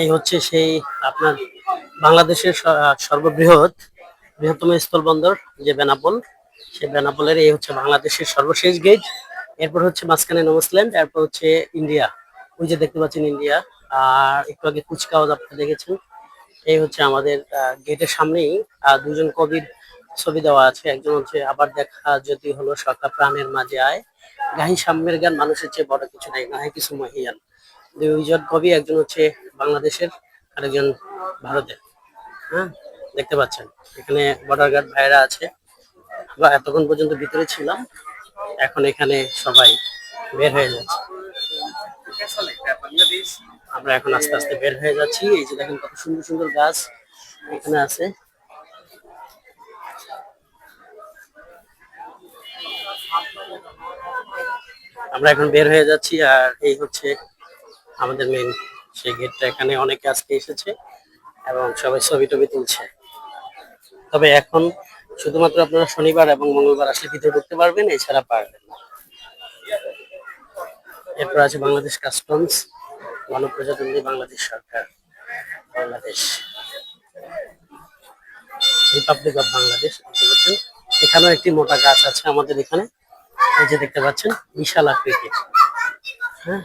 এই হচ্ছে সেই আপনার বাংলাদেশের সর্ববৃহৎ বৃহত্তম স্থলবন্দর যে বেনাপোল। সেই বেনাপোলের এই হচ্ছে বাংলাদেশের সর্বশেষ গেট এরপর হচ্ছে মাঝখানে নমস্ল্যান্ড এরপর হচ্ছে ইন্ডিয়া ওই যে দেখতে পাচ্ছেন ইন্ডিয়া আর একটু আগে কুচকাওয়াজ আপনারা দেখেছেন। এই হচ্ছে আমাদের গেটের সামনেই দুজন কবির ছবি দেওয়া আছে। একজন হচ্ছে আবার দেখা যদি হলো সকা প্রাণের মাঝে আয়। গাহি সাম্যের গান মানুষের চেয়ে বড় কিছু নাই। নাহে কিছু মহিয়ান। দুইজন কবি একজন হচ্ছে বাংলাদেশের আরেকজন ভারতের হ্যাঁ? দেখতে পাচ্ছেন, এখানে বর্ডার গার্ড ভাইরা আছে। বা এতক্ষণ পর্যন্ত ভিতরে ছিলাম, এখন এখানে সবাই বের হয়ে যাচ্ছে। আমরা এখন আস্তে আস্তে বের হয়ে যাচ্ছি। এই যে দেখেন কত সুন্দর সুন্দর গাছ এখানে আছে। আমরা এখন বের হয়ে যাচ্ছি আর এই হচ্ছে আমাদের মেন সেই গেটটা এখানে অনেকে আজকে এসেছে এবং সবাই ছবি টবি তুলছে। তবে এখন শুধুমাত্র আপনারা শনিবার এবং মঙ্গলবার আসলে ভিতরে ঢুকতে পারবেন, এছাড়া পারবেন না। এরপর আছে বাংলাদেশ কাস্টমস গণপ্রজাতন্ত্রী বাংলাদেশ সরকার, বাংলাদেশ। রিপাবলিক অফ বাংলাদেশ এখানেও একটি মোটা গাছ আছে আমাদের এখানে। এই যে দেখতে পাচ্ছেন, বিশাল আকৃতির। হ্যাঁ?